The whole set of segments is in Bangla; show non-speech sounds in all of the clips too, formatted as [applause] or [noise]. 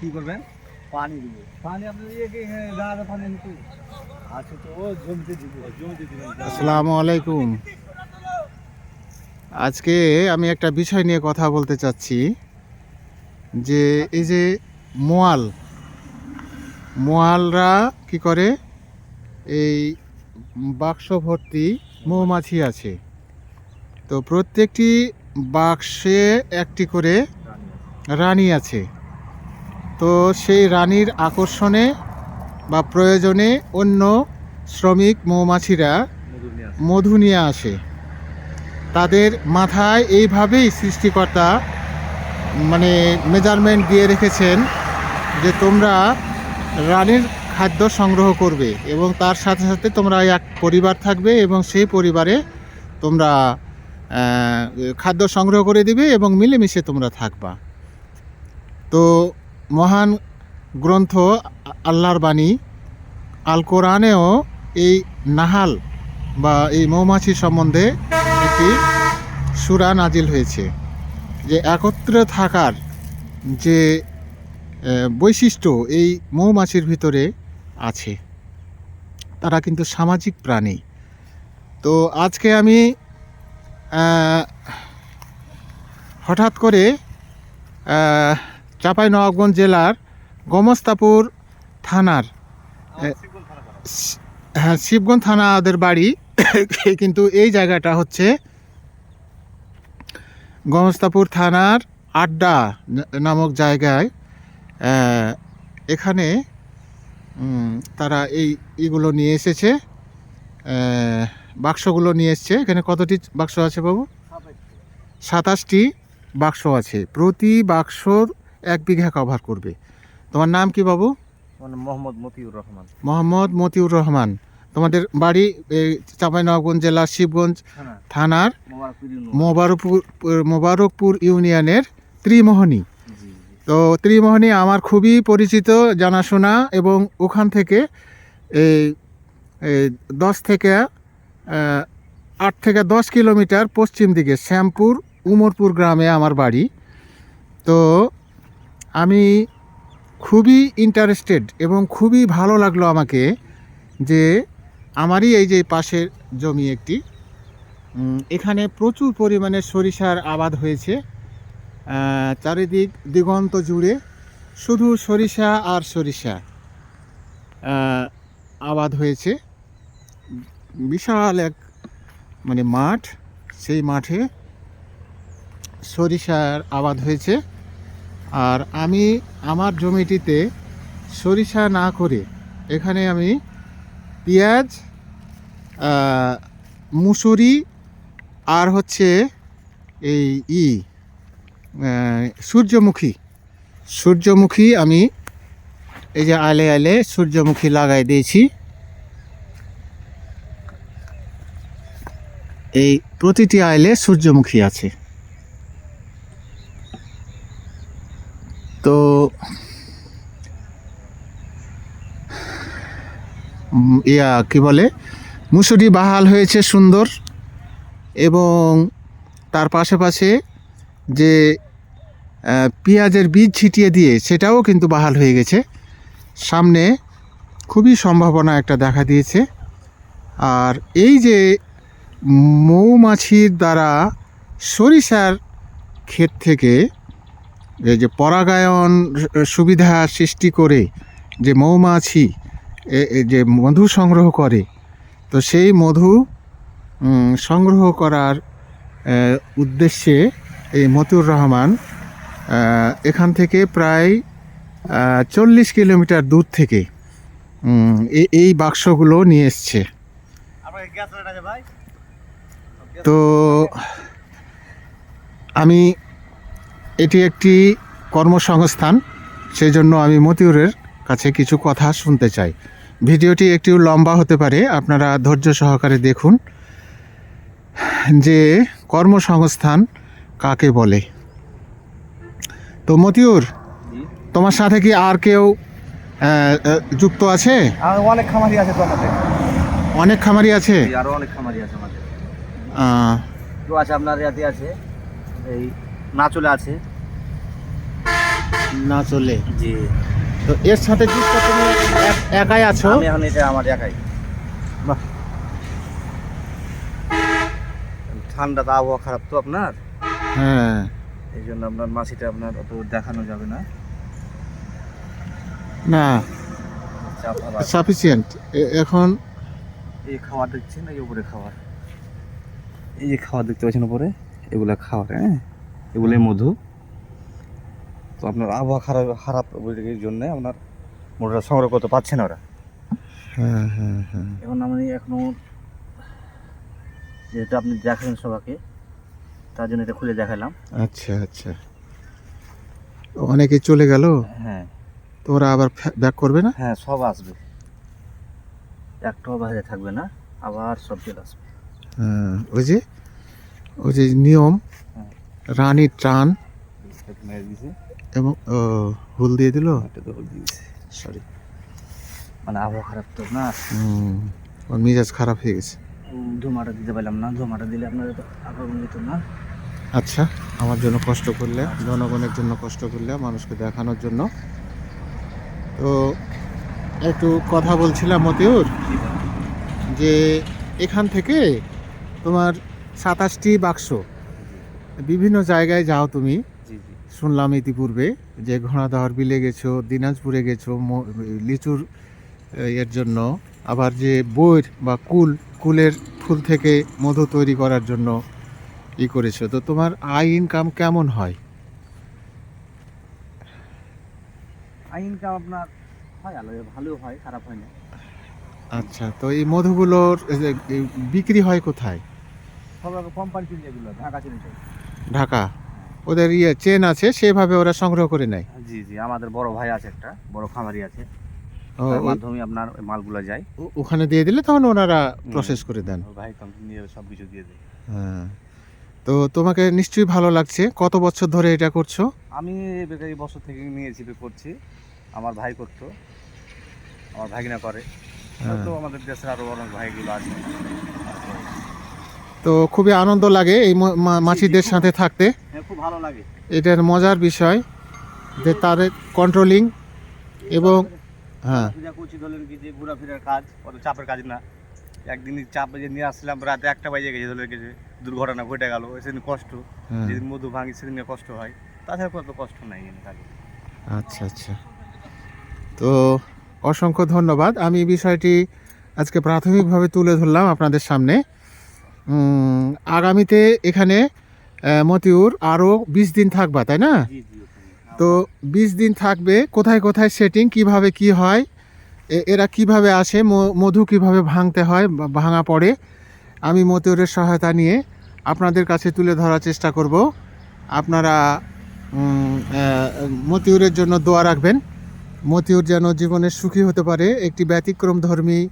কি করবেন? পানি দিব। পানি আপনি ইয়ে পানি নিতে আছে তো ও জমিতে দিব। জমিতে দিবেন। আসসালামু আলাইকুম। আজকে আমি একটা বিষয় নিয়ে কথা বলতে চাচ্ছি। যে এই যে মোয়াল মোয়ালরা কি করে? এই বাক্স ভর্তি মৌমাছি আছে। তো প্রত্যেকটি বাক্সে একটি করে রানী আছে। তো সেই রানীর আকর্ষণে বা প্রয়োজনে অন্য শ্রমিক মৌমাছিরা মধু নিয়ে আসে। তাদের মাথায় এইভাবেই সৃষ্টিকর্তা মানে মেজারমেন্ট দিয়ে রেখেছেন যে তোমরা রানীর খাদ্য সংগ্রহ করবে এবং তার সাথে সাথে তোমরা এক পরিবার থাকবে এবং সেই পরিবারে তোমরা খাদ্য সংগ্রহ করে দিবে এবং মিলেমিশে তোমরা থাকবা। তো মহান গ্রন্থ আল্লাহর বাণী। আল কোরআনেও এই নাহাল বা এই মৌমাছি সম্বন্ধে একটি সুরা নাজিল হয়েছে। যে একত্রে থাকার যে বৈশিষ্ট্য এই মৌমাছির ভিতরে আছে। তারা কিন্তু সামাজিক প্রাণী। তো আজকে আমি হঠাৎ করে চাপাই নবাবগঞ্জ জেলার গমস্তাপুর থানার হ্যাঁ শিবগঞ্জ থানা ওদের বাড়ি। [coughs] কিন্তু এই জায়গাটা হচ্ছে গমস্তাপুর থানার আড্ডা নামক জায়গায় এখানে তারা এই এগুলো নিয়ে এসেছে বাক্সগুলো নিয়ে এসছে। এখানে কতটি বাক্স আছে বাবু? সাতাশটি বাক্স আছে। প্রতি বাক্সর এক বিঘা কভার করবে। তোমার নাম কি বাবু? মোহাম্মদ মতিউর রহমান। মোহাম্মদ মতিউর রহমান। তোমাদের বাড়ি এই চাঁপাইনবাবগঞ্জ জেলার শিবগঞ্জ থানার মোবারকপুর মোবারকপুর ইউনিয়নের ত্রিমোহনী। তো ত্রিমোহনী আমার খুবই পরিচিত জানাশোনা এবং ওখান থেকে এই দশ থেকে আট থেকে দশ কিলোমিটার পশ্চিম দিকে শ্যামপুর উমরপুর গ্রামে আমার বাড়ি। তো আমি খুবই ইন্টারেস্টেড এবং খুবই ভালো লাগল আমাকে যে আমারই এই যে পাশের জমি একটি এখানে প্রচুর পরিমাণে সরিষার আবাদ হয়েছে। চারিদিক দিগন্ত জুড়ে শুধু সরিষা আর সরিষা আবাদ হয়েছে। বিশাল এক মানে মাঠ, সেই মাঠে সরিষার আবাদ হয়েছে। আর আমি আমার জমিটিতে সরিষা না করে এখানে আমি পেঁয়াজ মুসুরি আর হচ্ছে এই ই সূর্যমুখী। সূর্যমুখী আমি এই যে আলে আলে সূর্যমুখী লাগাই দিয়েছি। এই প্রতিটি আইলে সূর্যমুখী আছে। তো ইয়া, কি বলে? মুসুরি বাহাল হয়েছে সুন্দর এবং তার পাশে পাশে যে পেঁয়াজের বীজ ছিটিয়ে দিয়ে সেটাও কিন্তু বাহাল হয়ে গেছে। সামনে খুবই সম্ভাবনা একটা দেখা দিয়েছে। আর এই যে মৌমাছির দ্বারা সরিষার ক্ষেত থেকে এই যে পরাগায়ন সুবিধা সৃষ্টি করে যে মৌমাছি যে মধু সংগ্রহ করে তো সেই মধু সংগ্রহ করার উদ্দেশ্যে এই মতুর রহমান এখান থেকে প্রায় চল্লিশ কিলোমিটার দূর থেকে এই বাক্সগুলো নিয়ে এসছে। তো আমি এটি একটি কর্মসংস্থান সেই জন্য আমি মতিউরের কাছে কিছু কথা শুনতে চাই। ভিডিওটি একটু লম্বা হতে পারে আপনারা ধৈর্য সহকারে দেখুন যে কর্মসংস্থান কাকে বলে। তো মতিউর তোমার সাথে কি আর কেউ যুক্ত আছে? অনেক খামারি আছে তো আমাদের অনেক খামারি আছে? জি, আরও অনেক খামারি আছে আমাদের। আছে আপনার ইয়াতে আছে এই নাচলে আছে। না চলে। জি। তো এর সাথে যুক্ত তুমি একাই আছো? আমি এখন এটা আমার একাই। বাহ। ঠান্ডা তো আবহাওয়া খারাপ তো আপনার? হ্যাঁ। এই জন্য আপনার মাসিটা আপনার অত দেখানো যাবে না। না। সাফিসিয়েন্ট এখন? এই খাবার দেখছেন? এই উপরে খাবার এই যে খাবার দেখতে পাচ্ছেন উপরে এগুলা খাবার হ্যাঁ? এগুলোই মধু। তো আপনার আবহাওয়া খারাপ খারাপ জন্য আপনার মোটরটা সংগ্রহ করতে পারছে না ওরা। হ্যাঁ হ্যাঁ হ্যাঁ। এখন আমি এখনও যেহেতু আপনি দেখালেন সবাইকে তার জন্য এটা খুলে দেখালাম। আচ্ছা আচ্ছা। অনেকে চলে গেল? হ্যাঁ। তো ওরা আবার ব্যাক করবে না? হ্যাঁ সব আসবে। একটাও বাইরে থাকবে না আবার সব চলে আসবে। হ্যাঁ, ওই যে ওই যে নিয়ম হ্যাঁ। টান মেরে দিয়েছে এবং ও, হুল দিয়ে দিল? একটা দৌড় দিয়েছে। সরি মানে আবহাওয়া খারাপ তো না? হুম, ওর মেজাজ খারাপ হয়ে গেছে। ধুমাটা দিতে পারলাম না। ধুমাটা দিলে আপনারা তো আক্রমণ দিত না? আচ্ছা আমার জন্য কষ্ট করলে জনগণের জন্য কষ্ট করলে মানুষকে দেখানোর জন্য। তো একটু কথা বলছিলাম মতিউর যে এখান থেকে তোমার সাতাশটি বাক্স বিভিন্ন জায়গায় যাও তুমি। শুনলাম ইতিপূর্বে যে ঘোড়াদহর বিলে গেছো দিনাজপুরে গেছো লিচুর এর জন্য। আবার যে বইর বা কুল কুলের ফুল থেকে মধু তৈরি করার জন্য ই করেছ। তো তোমার আয় ইনকাম কেমন হয়? আই ইনকাম আপনার হয় আলো ভালো হয় খারাপ হয় না। আচ্ছা তো এই মধুগুলোর বিক্রি হয় কোথায়? সব কোম্পানি ঢাকা ঢাকা? ওদের ইয়ে চেন আছে সেভাবে ওরা সংগ্রহ করে নেয়। জি জি আমাদের বড় ভাই আছে একটা বড় খামারি আছে। তার মাধ্যমে আপনার মালগুলো যায়। ওখানে দিয়ে দিলে তখন ওনারা প্রসেস করে দেন। ভাই নিয়ে সব কিছু দিয়ে দেয়। হ্যাঁ। তো তোমাকে নিশ্চয়ই ভালো লাগছে। কত বছর ধরে এটা করছ? আমি এই বেকারি বছর থেকে নিয়েছি করছি। আমার ভাই করতো। আমার ভাগিনা করে। হ্যাঁ। তো আমাদের দেশের আরও অনেক ভাইগুলো আছে। তো খুবই আনন্দ লাগে এই মাছিদের সাথে থাকতে। খুব ভালো লাগে। এটার মজার বিষয় যে তাদের কন্ট্রোলিং এবং হ্যাঁ। করছি ধরলেন কি যে ঘোরাফেরার কাজ অত চাপের কাজ না। একদিন চাপ যে নিয়ে আসলাম রাতে একটা বাজে গেছে কি যে দুর্ঘটনা ঘটে গেল সেদিন কষ্ট। হ্যাঁ। যেদিন মধু ভাঙি সেদিন কষ্ট হয়। তাছাড়া কত কষ্ট নাই কাজে আচ্ছা আচ্ছা। তো অসংখ্য ধন্যবাদ। আমি বিষয়টি আজকে প্রাথমিকভাবে তুলে ধরলাম আপনাদের সামনে। আগামীতে এখানে মতিউর আরও বিশ দিন থাকবা তাই না। তো বিশ দিন থাকবে কোথায় কোথায় সেটিং কীভাবে কি হয় এ- এরা কীভাবে আসে মধু কীভাবে ভাঙতে হয় ভাঙা পড়ে আমি মতিউরের সহায়তা নিয়ে আপনাদের কাছে তুলে ধরার চেষ্টা করব। আপনারা মতিউরের জন্য দোয়া রাখবেন। মতিউর যেন জীবনে সুখী হতে পারে একটি ব্যতিক্রম ধর্মী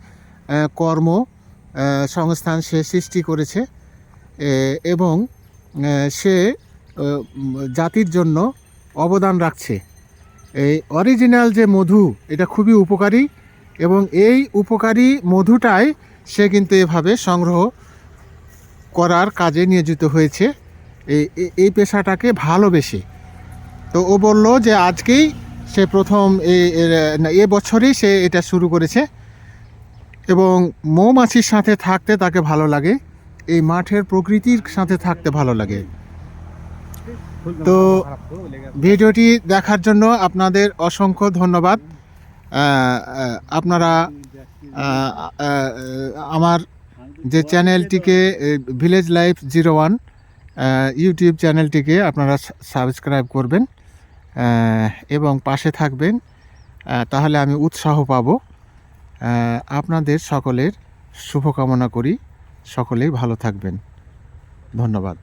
কর্ম সংস্থান সে সৃষ্টি করেছে। এবং সে জাতির জন্য অবদান রাখছে। এই অরিজিনাল যে মধু, এটা খুবই উপকারী এবং এই উপকারী মধুটাই সে কিন্তু এভাবে সংগ্রহ করার কাজে নিয়োজিত হয়েছে। এই এই- পেশাটাকে ভালোবেসে। তো ও বলল যে আজকেই সে প্রথম এ বছরই সে এটা শুরু করেছে এবং মৌমাছির সাথে থাকতে তাকে ভালো লাগে। এই মাঠের প্রকৃতির সাথে থাকতে ভালো লাগে। তো ভিডিওটি দেখার জন্য আপনাদের অসংখ্য ধন্যবাদ। আপনারা আমার যে চ্যানেলটিকে village life zero one YouTube চ্যানেলটিকে আপনারা সাবস্ক্রাইব করবেন এবং পাশে থাকবেন তাহলে আমি উৎসাহ পাব। আপনাদের সকলের শুভকামনা করি। সকলেই ভালো থাকবেন। ধন্যবাদ।